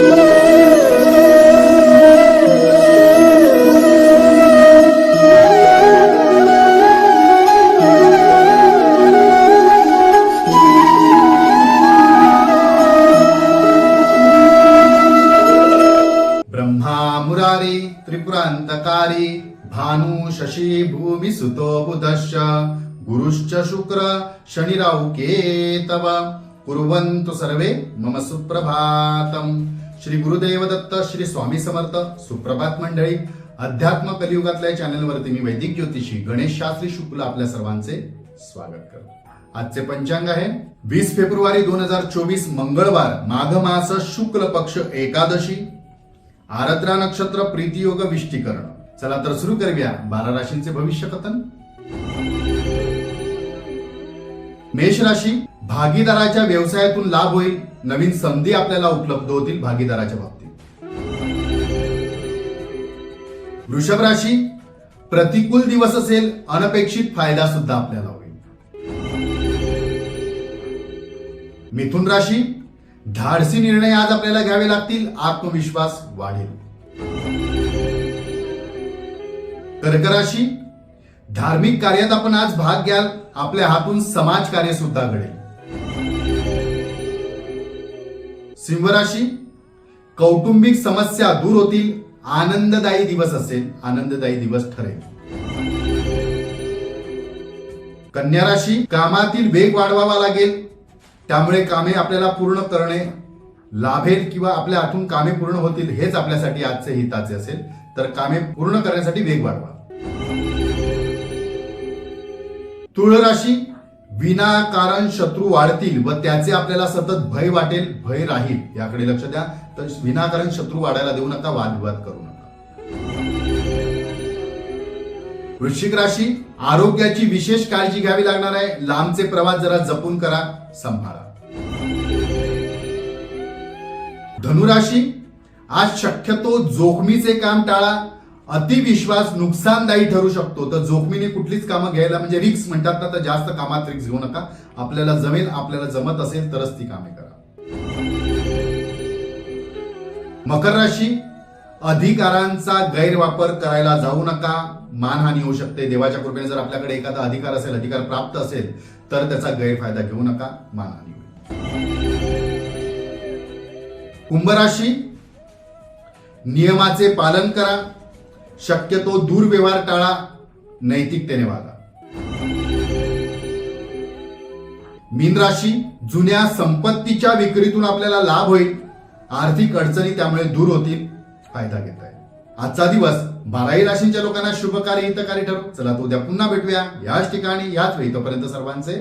ब्रह्मा मुरारी त्रिपुरांतकारी भानु शशी भूमी सुतो बुधश्च गुरुश्च शुक्र शनिराव केतव। कुर्वन्तु सर्वे मम सुप्रभातम्। श्री गुरुदेव दत्त श्री स्वामी समर्थ सुप्रभात मंडळी. अध्यात्म कलियुगातल्या चॅनलवरती मी वैदिक ज्योतिषी गणेश शास्त्री शुक्ल आपल्या सर्वांचे स्वागत करतो. आजचे पंचांग आहे. वीस फेब्रुवारी दोन हजार चोवीस मंगळवार माघ मास शुक्ल पक्ष एकादशी. आरद्रा नक्षत्र प्रीतियोग विष्टीकरण. चला तर सुरू करूया बारा राशींचे भविष्य कथन. मेष राशी भागीदाराच्या व्यवसायातून लाभ होईल. नवीन संधी आपल्याला उपलब्ध होतील भागीदाराच्या बाबतीत. वृषभ राशी प्रतिकूल दिवस असेल अनपेक्षित फायदा सुद्धा आपल्याला होईल. मिथुन राशी धाडसी निर्णय आज आपल्याला घ्यावे लागतील आत्मविश्वास वाढेल. कर्क राशी धार्मिक कार्यात आपण आज भाग घ्याल आपल्या हातून समाज कार्य सुद्धा घडेल. सिंह राशी कौटुंबिक समस्या दूर होतील. आनंददायी दिवस असेल. आनंददायी दिवस ठरेल. कन्या राशी कामातील वेग वाढवावा लागेल. त्यामुळे कामे आपल्याला पूर्ण करणे लाभेल किंवा आपल्या हातून कामे पूर्ण होतील हेच आपल्यासाठी आजचे हिताचे असेल. तर कामे पूर्ण करण्यासाठी वेग वाढवा. तुळ राशी विनाकारण शत्रू वाढतील व त्याचे आपल्याला सतत भय वाटेल भय राहील याकडे लक्ष द्या. तर विनाकारण शत्रू वाढायला देऊ नका वादविवाद करू नका. वृश्चिक राशी आरोग्याची विशेष काळजी घ्यावी लागणार आहे. लांबचे प्रवास जरा जपून करा सांभाळा. धनुराशी आज शक्यतो जोखमीचे काम टाळा. अतिविश्वास नुकसानदायी ठरू शकतो. तर जोखमीने कुठलीच कामं घ्यायला म्हणजे रिक्स म्हणतात ना तर जास्त कामात रिक्स घेऊ नका. आपल्याला जमेल आपल्याला जमत असेल तरच ती कामे करा. मकर राशी अधिकारांचा गैरवापर करायला जाऊ नका. मानहानी होऊ शकते. देवाच्या कृपेने जर आपल्याकडे एखादा अधिकार असेल अधिकार प्राप्त असेल तर त्याचा गैरफायदा घेऊ नका. मानहानी होईल कुंभ राशी नियमाचे पालन करा. शक्यतो दुर्व्यवहार टाळा नैतिकतेने वागा. मीन राशी जुन्या संपत्तीच्या विक्रीतून आपल्याला लाभ होईल. आर्थिक अडचणी त्यामुळे दूर होतील. फायदा घेता येईल आजचा दिवस बाराही राशींच्या लोकांना शुभकारी हितकारी ठरो. चला तो उद्या पुन्हा भेटूया. याच ठिकाणी याच वेळी. तोपर्यंत सर्वांचे